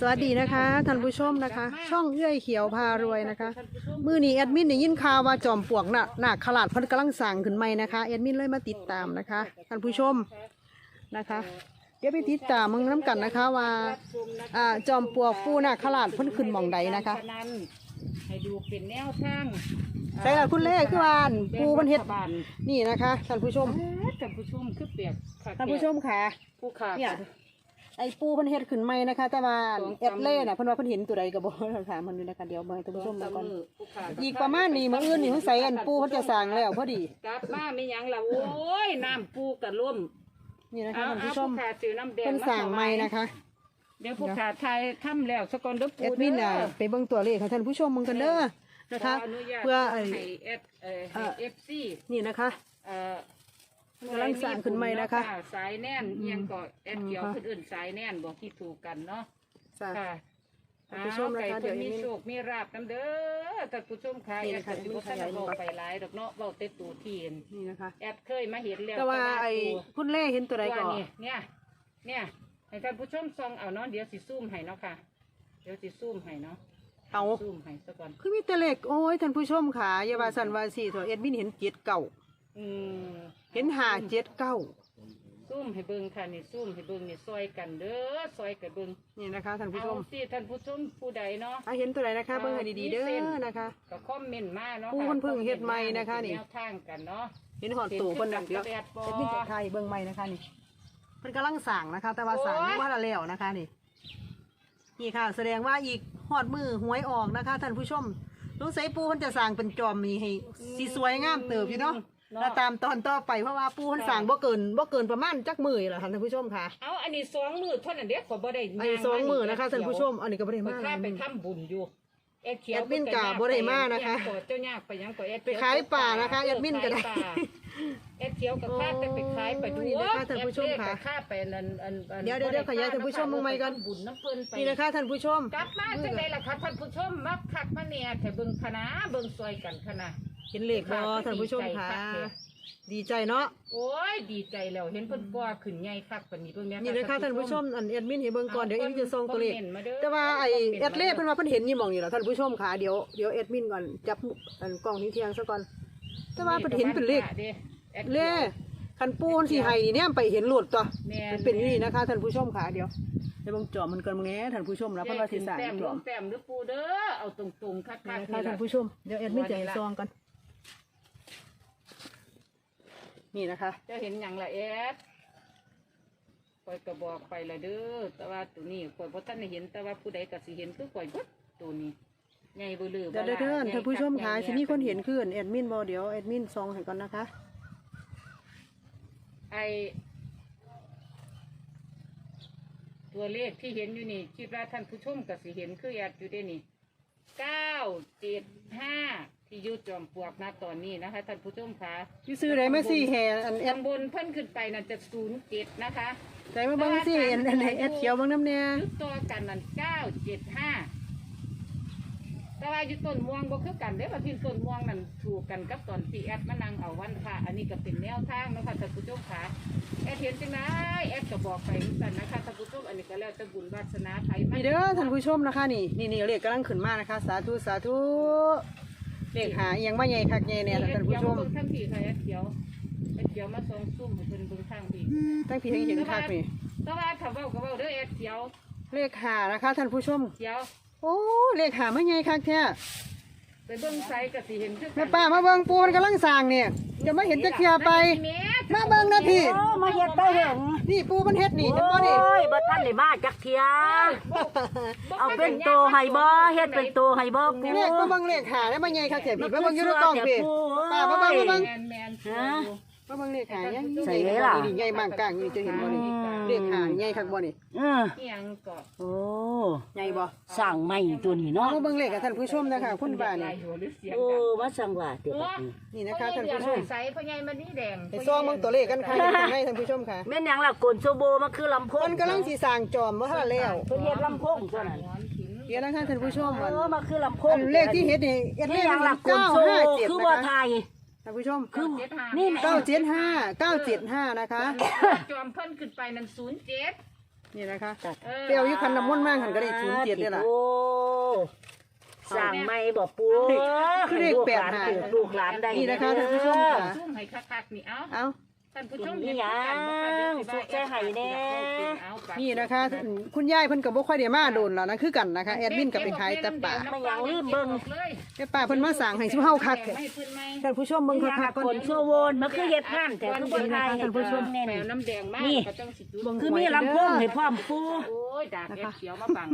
สวัสดีนะคะท่านผู้ชมนะคะ ช่องเอื้อยเขียวพารวยนะคะ มือนี้แอดมินได้ยินข่าวว่าจอมปลวกน่ะหนักขลาดเพันกำลังสั่งขึ้นใหม่นะคะแอดมินเลยมาติดตามนะคะท่านผู้ชมนะคะ เดี๋ยวไปติดตามมึงน้ำกันนะคะว่าอ่าจอมปลวกปูหนักขลาดเพิ่นขึ้นหมองใดนะคะฉนั้นให้ดูเป็นแนวทางใช่ค่ะคุณเล่คือว่าอั่นปูมันเฮ็ดรัฐบาลนี่นะคะท่านผู้ชมเอ้ยท่านผู้ชมคือเปียกค่ะท่านผู้ชมค่ะผู้ขาดเนี่ย ไอ้ปูเพิ่นเฮ็ดขึ้นใหม่นะคะ แต่ว่าสองแอดเล่น่ะเพิ่นว่าเพิ่นเห็นตัวใดก็บ่ถามเพิ่นอยู่นะคะเดี๋ยวมาให้ท่านผู้ชมมาก่อนผู้ขาดอีกประมาณนี้มื้ออื่นนี่สงสัยอันปูเขาจะสั่งแล้วพอดีกลับมาไม่ยังละโอ้ยน้ำปูกระล่มนี่นะคะเอาท่านเอาผู้ชมผู้ขาดซื้อน้ำแดงเพิ่นสั่งใหม่ถวายนะคะ เดี๋ยวผู้ขาดไทยทำแล้วสกอนเด้อแอปูดมินน่ะไปเบิ่งตัวเลขให้ท่านผู้ชมมึงกันเด้อนะคะขออนุญาตเพื่อไอ้ให้เอฟเอ่อให้เอ่อเอฟซีนี่นะคะเอ่อ กำลังสร้างขึ้นใหม่นะคะ สายแน่นเอียงก็แอดเขียวอืมค่ะคนอื่นสายแน่นบอกที่ถูกกันเนาะจ้ะค่ะท่านผู้ชมนะคะอ้าเดี๋ยวไก่นี้พิ่นมีโชคมีราบน้ำเด้อท่านผู้ชมค่ะนี่แอนะดคะก็สิบ่ทันได้บอกไปหลายดอกเนาะเว้าแต่ตูทีนนี่นะคะแอดเคยมาเห็นแล้วแต่ว่าไอ้ตัวคุณเล่เห็นตัวใดก่อนตัวเนี่ยเนี่ย เนี่ยให้ท่านผู้ชมส่องเอาเนาะเดี๋ยวสิซูมให้เนาะค่ะ เดี๋ยวสิซูมให้เนาะเอาซูมให้ซะก่อนคือมีแต่เลขโอ้ยท่านผู้ชมค่ะอย่าว่าสันว่าสี่ตัวแอดมินเห็นเจ็ดเก้า อืมเห็นห้าเจ็ดเก้าซูมให้เบิ่งค่ะนี่ซูมให้เบิ่งนี่ซอยกันเด้อซอยกันเบิ่งนี่นะคะท่านผู้ชเอามสิท่านผู้ชมผู้ใดเนาะอะเห็นตัวใดนะคะเบิ่งให้ดีๆเด้อนะคะ ก็คอมเมนต์มาเนาะผู้คนเพิ่งเฮ็ดใหม่นะคะนี่แนวทางกันเนาะ เห็นหอดตู่เพิ่นน่ะเดี๋ยวเห็นคือกันกับแอดบ่แอดมินจะไทยเบิ่งใหม่นะคะนี่เพิ่นกำลังสั่งนะคะ แต่ว่าสั่งโอ้ยไม่ว่าละแล้วนะคะนี่ นี่ค่ะ แสดงว่าอีกหอดมือหวยออกนะคะท่านผู้ชมลุงใส่ปูเพิ่นจะสั่งเป็นจอมมีให้สีสวยงามเติบอยู่เนาะ แล้วตามตอนต่อไปเพราะว่าปูเพิ่นสั่งบ่เกินบ่เกินประมาณจักมือล่ะค่ะท่านผู้ชมค่ะเอาอันนี้สองมือเท่านั้นเด็กขอบ่ได้ไอ้สองมือนะคะท่านผู้ชมอันนี้ก็บ่ได้มามาข้าไปทำบุญอยู่แอดเขียวแอดมินกะบ่ได้มานะคะแอดเจ้ายากไปยังก็แอดไปขายป่านะคะแอดมินก็ได้ขายป่าแอดเขียวกับข้าแต่ไปขายไปดูโอ้ยนี่นะคะท่านผู้ชมค่ะแอดเล็กกับข้าไปนั่นอันอันเดี๋ยวเดี๋ยวเดี๋ยวขยายท่านผู้ชมลงมาอีกก่อนบุญน้ำเพิ่นไปนี่นะคะท่านผู้ชมกลับมาจังไดล่ะคะท่านผู้ชมมักคักมาเนี่ยแต่เบิ่งคณะเบิ่งซอยกันคณะ เห็นเลขบ่ท่านผู้ชมค่ะ ดีใจเนาะโอ้ยดีใจแล้วเห็นเพิ่นก่อขึ้นใหญ่คักปานนี้เบิ่งแม่นี่นะคะท่านผู้ชมอันแอดมินให้เบิ่งก่อนเดี๋ยวแอดมินจะส่งตัวเลขคอมมนต์มาเด้อแต่ว่าไอ้แอดเล่เพิ่นว่าเพิ่นเห็นยี่หมองอยู่แล้วท่านผู้ชมค่ะเดี๋ยวเดี๋ยวแอดมินก่อนจับอันกล้องนี้เที่ยงซะก่อนแต่ว่าเพิ่นเห็นเป็นเลขเล่คันปูนสิให้นี่เนี่ยไปเห็นโหลดตัวแม่มันเป็นอยู่นี่นะคะท่านผู้ชมค่ะเดี๋ยวเดี๋ยวเบิ่งจอมันก่อนมึงแหน่ท่านผู้ชมแล้วเพิ่นว่าสิสร้างแต้มจลอมงแต้มหรือปูเด้อเอาตรงๆคักนี่ๆนะคะท่านผู้ชมเดี๋ยวแอดมินจะให้ซองกัน นี่นะคะจะเห็นหยังล่ะแอดคอยก็บอกไปละเด้อแต่ว่าตัวนี้คอยบ่ทันได้เห็นแต่ว่าผู้ใดก็สิเห็นคือคอยเบิดตัวนี้ใหญ่เบ่ลือเดี๋ยวเดี๋ยวเดี๋ยวท่านผู้ชมค่ะสิมีคนเห็นขึ้นแอดมินบ่เดี๋ยวแอดมินซองให้ก่อนนะคะ ไอตัวเลขที่เห็นอยู่นี่ คิดว่าท่านผู้ชมก็สิเห็นคือแอดอยู่เด้นี่เก้าเจ็ดห้า ที่อยู่จอมปลวกนะตอนนี้นะคะท่านผู้ชมค่ะพี่ซื้อได้มาสี่แห่อันแอดข้างบนเพิ่นขึ้นไปนั่นจะศูนย์เจ็ดนะคะใจมาเบิ่งสิอันอันไหนแอดเขียวเบิ่งน้ำเนี่ยยุดตัวกันนั่นเก้าเจ็ดห้าแต่ว่าอยู่ต้นม่วงบ่คือกันเด้อว่าที่ต้นม่วงนั่นถูกกันกับตอนที่แอดมานั่งเอาวันค่ะ อันนี้ก็เป็นแนวทางเนาะคะท่านผู้ชมค่ะแอดเห็นจังไดแอดก็บอกไปเหมือนกันนะคะท่านผู้ชมอันนี้ก็แล้วแต่บุญวาสนาไผมันี่เด้อท่านผู้ชมนะคะนี่นี่นี่เลขกำลังขึ้นมานะคะ สาธุสาธุ เลขหาอหยังมาใหญ่คักใหญ่เนี่ยท่านผู้ชมเบิ่งทางผีค่ะแอดเขียวแอดเขียวมาส่องซุ่มให้เพิ่นเบิ่งทางผีตั้งพี่ให้เห็นคักนี่แต่ว่าถ้าเว้าก็เว้าเด้อแอดเขียวเลขหานะคะท่านผู้ชมเขียวโอ้เลขหามาใหญ่คักแท้ไปเบิ่งไสก็สิเห็นคือกันแม่ป้ามาเบิ่งปูนกำลังสร้างเนี่ยจะมาเห็นจะเคลียร์ไป มาเบิ่งนะพี่โอ้มาเฮ็ดได้เห็นนี่ปูมันเฮ็ดนี่เห็นโอ้บ่นี่ยบ่ทันได้มาจักเทียเอาเป็นโตให้บ่เฮ็ดเป็นโตให้บ่ปูเลขมาเบิ่งเลขหาแล้วมาใหญ่คักแท้พี่มาเบิ่งอยู่ในกล้องพี่ป้ามาเบิ่งมาเบิ่ง แมนแมนฮะ มาเบิ่งเลขหายังใส่เลยล่ะ นี่ใหญ่มากกลางนี่จะเห็นบ่นี่เลขหาใหญ่คักบ่นี่เออเอียงก็โอ้ใหญ่บ่สร้างใหม่ตัวนี้เนาะมาเบิ่งเลขกับท่านผู้ชมนะคะคุณบ้านลานี่ยหัวหรือเสียงโอ้ดังว่าสังว่าเดี๋ยวบัดนี้นี่นะคะท่านผู้ชมใสพ่อใหญ่มันนี่แดงไปซองเบิ่งตัวเลขกันค่ะให้ท่านผู้ชมค่ะแม่นหยังล่ะกลโซโบมาคือลำโพงเพิ่นกำลังสิสร้างจอมบ่ทันแล้วเพิ่นเฮ็ดลำโพงตัวนั้นเดี๋ยวนะคะท่านผู้ชมเออันอมาคือลำโพอังนเลขที่เฮ็ดนี่เอ็ดเลนี่ขหยังล่ะกลเก้าโซห้าเจ็ดคือนะว่าคะไทย ท่านผู้ชมคือนี่นี่ เก้าเจ็ดห้าเก้าเจ็ดห้านะคะ จอมเพิ่นขึ้นไปนั่นศูนย์เจ็ดนนี่นะคะตัดออ เปรี้ยวอยู่คันน้ำมนต์มากหันก็ได้ศูนย์เจ็ดเนี่ยล่ะ โอ้สั่งไม่บ่ปูคือเลขลูกแปหดลานหาถือลูกหลานได้นี่นะคะท่านผู้ชมค่ะ ซุ่มให้คักๆนี่เอาเอา ท่านผู้ชมนี่เห็นหยักันบ่คะเดี๋ยวงสิสุว่ากใจไห้แน่เอาฝากนี่นะคะคุณยายเพิ่นก็บ่ค่อยได้มาโดนแล้วนะคือกันนะคะแอดมินก็ไปขายแต่ป่าไม่ยังลืมเบิ่ง แต่ป่าเพิ่นมาสั่งให้ซุเฮาคักแท้ให้เพิ่นไหมท่านผู้ชมเบิ่งนี่คันะกๆก่อน คนชั่วโวนมันคือเฮ็ดงานแต่คือบ่ทายให้ท่านผู้ชมแน่แปลนี่วน้ำแดงมากนี่ ก็จังสิจุดคือมีลำโพงให้พร้อมปูโอ้ยดากแอปเขียวมาบัง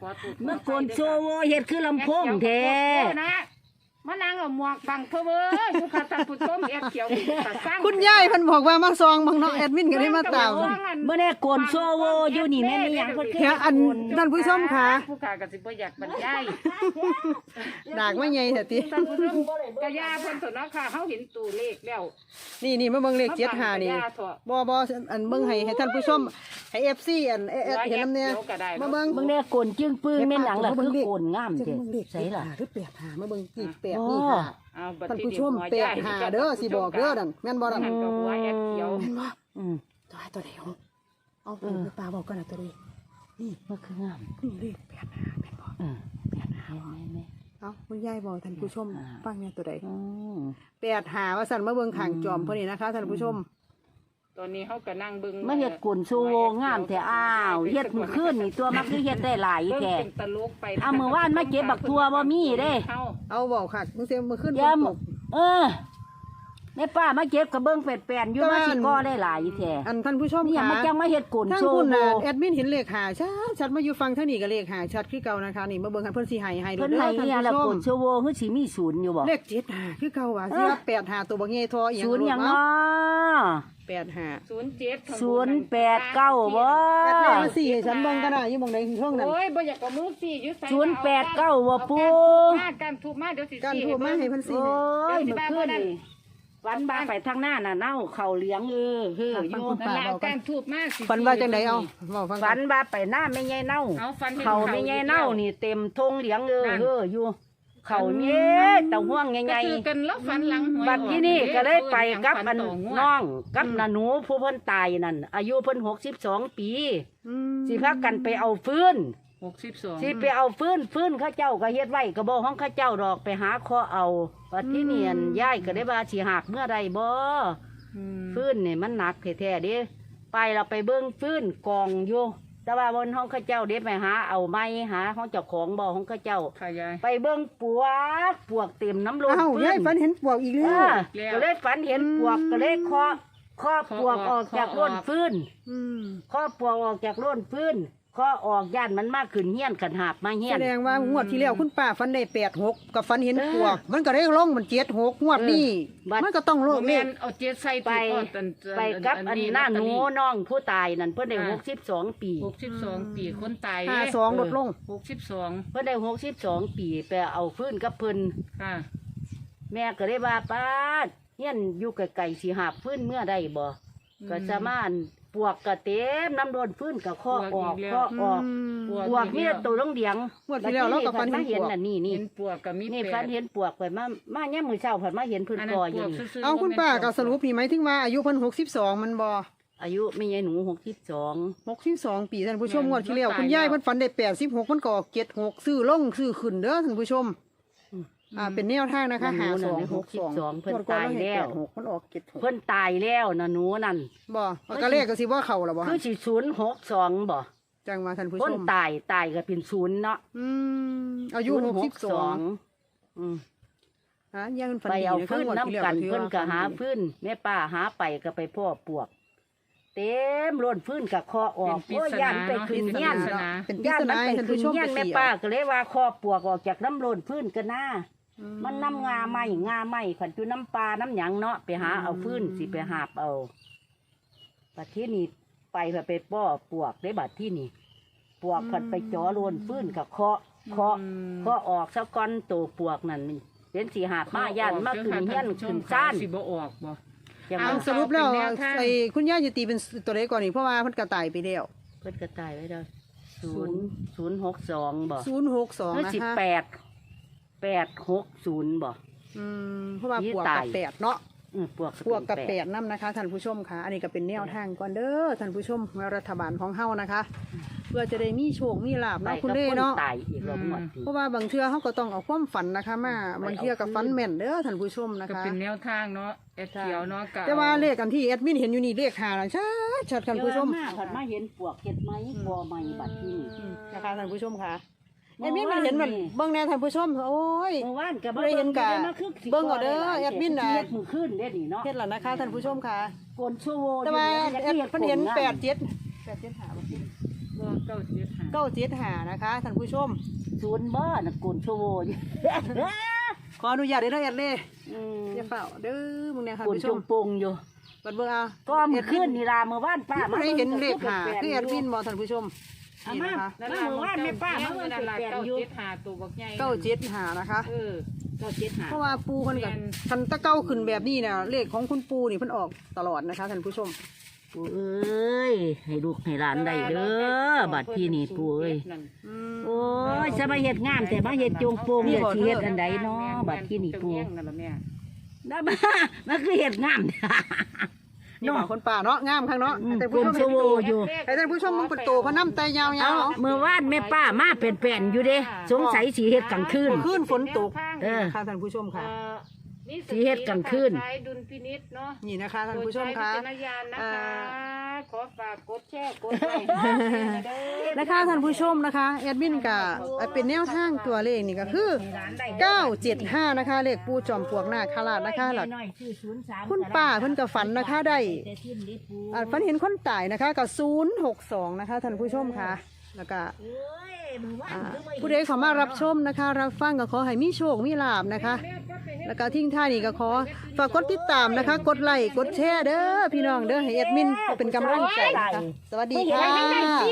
ขอโทษเมื่อคนโชว์โวเฮ็ดคือลำโพงแท้ นะ มานางเอาหมวกบังเพิ่นเว้ยอยู่ค่ะท่านผู้ชมแอปเขียวนี่ตัดสร้างคุณยายเพิ่นบอกว่ามาซองบางเนาะแอดมินก็ได้มาตาม เมื่อแน่โกนโชว์โวอยู่นี่แม่นมีหยังเพิ่นคือเฮียอันท่านผู้ชมค่ะ ผู้ขาก็สิบ่อยากบรรยายดากไม่ใหญ่แท้ติท่านผู้ชมกะยาเพิ่นสนเนาะค่ะเฮาเห็นตัวเลขแล้วนี่นี่มาเบิ่งเลขเจ็ดหานี่มบังกะยเถอะบ่บ่อันเบิ่งให้ให้ท่านผู้ชมให้ FC อันเอเอเห็นนำเนี่ยเดี๋ยวก็ได้มาเบิ่งเมื่อแน่โกนจึงปื้งแม่นหลังล่ะคือโกนงามจะเด้เบิ่งเลขใส่ล่ะหรือแปดหามาเบิ่งกี่แปดอ๋อนี่ค่ะเอาบัดท่านทีผู้เดีชยวมหัวแปใญ่ดหาเด้อสิบอกเด้อนั่นแม่นบ่นั่นั่นนก็หัวแอปเขียวแม่นบ่อืมตัวตัวเดียวเอาตัวไปปลาบอกกันนะตัวนี้มันคืองามนี่เลขแปดหาแม่นบ่อืมแม่นแม่เอาคุณยายบอกท่านผู้ชมอ่าฟังเนี่ยตัวใดอืมแปดหาว่าสั่นมาเบิ่งข้างจอมเพิ่นนี่นะคะท่านผู้ชม ตอนนี้เฮาก็นั่งเบิ่งมาเฮ็ดโกนโชว์โวงามแท้อ้าวเฮ็ดมื้อคืนนี่ตัวมันคือเฮ็ดได้หลายเบิ่งแท้เป็นตลกไปเอามื้อวานมาเก็บบักทั่วบ่มีเด้เฮาเอาบอกค่ะมึงเสียมือขึ้นเดี๋ยวฝนตกเออ แม่ป้ามาเก็บกระเบื้องเป็ดแปนอยู่แต่มาว่าสิก็ได้หลายแท้อันท่านผู้ชมนี่ยังค่ะ มาจังมาเฮ็ดกุนท่านโชคุว์ณโบน่ะแอดมินเห็นเลขหาชัดชัดมาอยู่ฟังเท่านี้ก็เลขหาชัดคือเก่านะคะนี่มาเบิ่งให้เพิ่นสิให้ให้เพิ่นเด้อให้ท่านเนี่ยแล้วผู้ชกุมนโชว์โบคือสิมีศูนย์อยู่บ่เลขเจ็ดหาคือเก่าว่ะสิว่าแปดหาตัวบ่เงี้ยทออีหยังศูนย์หยังเนาะเนาะแปดหา07ศูนย์แปดเก้าบ่แอดแม่มาสี่ให้ฉันเบิ่งกันน่ะอยู่หม่องใดช่วงนั้น โอ้ยบ่อยากเอามือสี่อยู่ใส่ศูนย์แปดเก้าบ่ปูมาการถูกมาเดี๋ยวสิการถูกมาให้เพิ่นสิโอ้ยเดี๋เมื่ยวอสิคืนนี่ วันบาไปทางหน้าน่ะเน่าเข่าเหลียงเออเฮ้ออยู่ฟังนั่นแหละเอาการถูกมาสิฝันว่าจังไดเอาเว้าฟังฝันบาไปหน้าไม่ใหญ่เน่าเอาฟันห็นเขาไม่ใหญ่เน่านี่เต็มทงเหลียงเออเฮ้ออยู่ เขาเนี้ยแต่ห่วงใหก็ญ่คือๆกันแล้วฟันหลังหวยบัดที่นี่ก็ได้ไปกับอันฟัต่งวด น้องกับนาหนูผู้เพิ่นตายนั่นอายุเพิ่นหกสิบสองปี อืมสิพากันไปเอาฟื้น หกสิบสองสิไปเอาฟื้นฟื้นเข้าเจ้าก็เฮ็ดไว้ก็บ่ห้องเข้าเจ้าดอกไปหาข้อเอาบัดที่นี่อันยายก็ได้ว่าสิหักเมื่อใดบ่ฟื้นนี่มันหนักแท้ๆเด้ไปเราไปเบิ่งฟื้นกองอยู่แต่ว่าบนห้องเข้าเจ้าเด้ไปหาเอาไม้หาห้องเจ้าของบ่ห้องเข้าเจ้าค่ะยายไปเบิ่งปวกปวกเต็มน้ำลมอ้าวฟื้ยายฝันเห็นปวกอีกเอแล้วอก็เลยฝันเห็นปวกก็เลยเคาะเคาะปวกออกจากร่นฟื้นอืมเคาะปวกออกจากร่นฟื้น เคาะออกย่านมันมากขึ้นเฮี้ยนขันหาบมาเฮี้ยแสน ดงว่างวดที่แล้วคุณป้าฝันได้แปดหกกับฝันเห็นปวก มันก็ได้ลงมันเจ็ดหกงวดนี้บัด มันก็ต้องลโรงเลแม่ขนเอาเจ็ดใส่ไปถูกอันไปกับอันหน้าหนูน้องผู้ตายนั่นเพิ่นได้อ่าหกสิบสองปี หกสิบสองปีคนตายห้าสองลดลงหกสิบสองเพิ่นได้หกสิบสองปีไปเอาฟื้นกับเพิ่นค่ะแม่ก็ได้ว่าป้าดเฮี้ยนอยู่ไกลๆสิหาบฟื้นเมื่อใดบ่ก็สามารถ ปวกกระเต็มน้ำโดนฟื้นกับข้อออกข้อออกปวกมีแต่ตัวลงเดียงงวดที่แล้วเราก็ฝันเห็มานเห็นปวกน่ะนี่นี่เห็นปวกกับมีนี่แปฝัดนเห็นปวกไปมามาเนี่ยามมือเช้าผันมาเห็นเพื้นอันกนั้นอปอยู่วกนี่ซื่อๆเอาคุณป้าบ่แม่นก็สรุปพี่ไหมายถึงว่าอายุเพิ่นหกสิบสองมันบ่อายุไม่ใช่หนูหกสิบสองหกสิบสองปีท่านผู้ชมงวดที่แล้วคุณยายเพิ่นฝันได้แปดสิบหกมันก็ออกเจ็ดหกซื้อลงซื้อขึ้นเด้อท่านผู้ชม อ่าเป็นแนวทางนะคะหาสองหกสองหกมันออกเจ็ดหกเพิ่นตายแล้วนะหนูนั่นบ่ก็เลขก็สิว่าเขาละบ่คือสิศูนย์หกสองบ่จังมาท่านผู้คนชมตายตายก็เป็นศูนย์เนาะอืมอายุหกสิบสองอืมฮะยายเพิ่นฝันไปดีเอานะฟื้นงวดที่แล้วน้ำกันถือเพิ่นว่าก็หาฝันดีฟื้นแม่ป้าหาไปก็ไปพ่อปวกเต็มล้นฟื้นกับคอออกเป็นปริโอ้ยศย่านาไปขึ้นเนาะเงี้ยนปริศนาเป็นปริย่านศมันนาไปให้ท่านขึ้ผู้นชมเงี้ยนไปแม่เสี่ยวป้าก็เลยว่าคอปวกออกจากน้ำล้นฟื้นกันนะ มันน้ำงาไหมงาไหมขันจุน้ำปลาน้ำหยังเนาะไปหาเอาฟื้นสิไปหาบเอาบัดที่นี่ไปเพื่อไปป้อปวกได้บัดที่นี่ปวกผันไปจ่อโลนฟื้นกับเคาะเคาะอืมเคาะออกสักก้อนตัวปวกนั่นเห็นสีหาบมาย่านมาขึ้นเฮียนขึ้นซ่านสิบ่ออกบ่อย่าเอามาสรุปแล้วเป็นแนวทางไอ้คุณย่าจะตีเป็นตัวเลขก่อนนี่เพราะว่าเพิ่นก็ตายไปแล้วเพิ่นกระตายไว้แล้วศูนย์ศูนย์หกสองบ่ศูนย์หกสองเมื่อนะสิบคะแปด แปดหกศูนย์บ่ อืมเพราะว่าที่ปวกตากัยบแปดเนาะ อืมปวกพวกกับแปดน้ำนะคะท่านผู้ชมค่ะ อันนี้ก็เป็นแนวทางก่อนเด้อท่านผู้ชมรัฐบาลของเฮานะคะ เพื่อจะได้มีโชคมีลาบได้เนาะคุณกับเล่คนเนาะตายอีกแล้วหมดทีเพราะว่าบางเทื่อเขาก็ต้องเอาความฝันนะคะมาบางเทื่อกับฝันแม่นเด้อท่านผู้ชมนะก็คะ เป็นแนวทางเนาะแอดเขียวเนาะก็แต่ว่าเลขกันที่แอดมินเห็นอยู่นี่เลขหาแล้วชัดชัดท่านผู้ชมเดี๋ยวมาผัดมาเห็นปวกเห็ดไหมบ่ไหมบัดที่นี่อืมนะคะท่านผู้ชมค่ะ เมื่แออดมินวานเห็นมันนี่เบิ่งแน่ท่านผู้ชม โอ้ย เมื่อวานก็บ่ได้เห็นกะเบิ่งเอาเด้อแอดมินน่ะ เฮ็ดมือขึ้นเด้นี่เนาะเฮ็ดแล้วนะคะท่านผู้ชมค่ะโกนชั่วโมแต่ว่าแอดเพิ่นเห็นแปดเจ็ดแปดเจ็ดหาเก้าเจ็ดห้าเก้าเจ็ดหานะคะท่านผู้ชม ศูนย์บ่น่ะโกนชั่วโมอยู่ขออนุญาตเด้อแอดเล่อืมอย่าเฝ้าเด้อมึงเนี่ยค่ะโกนผู้ชจมงโปงอยู่บัดเบิ่งเอาก็มือขึ้นนี่ล่ะเมื่อวานป้าป้าไม่เห็นเลขหาบิ่งคือแอดมินบ่ท่านผู้ชม เอานี่มานะคะมาเมื่อวานแม่ป้ามาเมื่เมื่ออนั่นล่ะแปดเก้าอยู่เจ็ดห้าตัวบักใหญ่เก้าเจ็ดหานะคะ เออเก้าเจ็ดห้าเพราะว่าปูเพิ่นกับคันตะเก้าขึ้นแบบนี้เนี่ยเลขของคุณปูนี่เพิ่นออกตลอดนะคะท่านผู้ชม ปู่เอ้ย ให้ลูกให้หลานได้เด้อบัดที่นี่ปู่เอ้ยอืมโอ้ยจะมาเฮ็ดงามแต่มาเฮ็ดจงโปงเนี่ยสิเฮ็ดอันใดเนาะบัดที่นี่ปู่นั่นล่ะแม่นั่นมามันคือเฮ็ดงาม นี่บ่คนป่าเนาะงามข้างเนาะอืมแต่โกผู้นชมชั่วโมอยู่ให้ท่านผู้ชมมึงเป็นตัวพระน้ำใจยาวเอาๆเมื่อวานแม่ป้ามาเป็นแผ่นอยู่เด้ สงสัยสิเฮ็ดกลางคืน ขึ้นฝนตกเออ ค่ะท่านผู้ชมค่ะ เอ่อนี่ สิเฮ็ดกลางคืนใช้ดุลพินิจเนาะนี่นะคะท่านผู้ชมค่ะโปรดใช้วิจารณญาณนะอ่าคะ ขอฝากกดแชร์กดไลค์เด้อนะคะท่านผู้ชมนะคะแอดมินก็เป็นแนวทางตัวเลขนี่ก็คือ 975 นะคะ เลขปูจอมปลวกหน้าคาราดนะคะหลักคุณป้าเพิ่นก็ฝันนะคะได้อ่าฝันเห็นคนตายนะคะกับ062 นะคะท่านผู้ชมค่ะแล้วก็อ่าผู้ใดขอมารับชมนะคะ รับฟังก็ขอให้มีโชคมีลาบนะคะ แล้วก็ทิ้งท่านี่ก็ขอฝากกดติดตามนะคะ กดไลค์กดแชร์เด้อพี่น้องเด้อให้เอ็ดมินเป็นกำลังใจนะคะสวัสดีค่ะ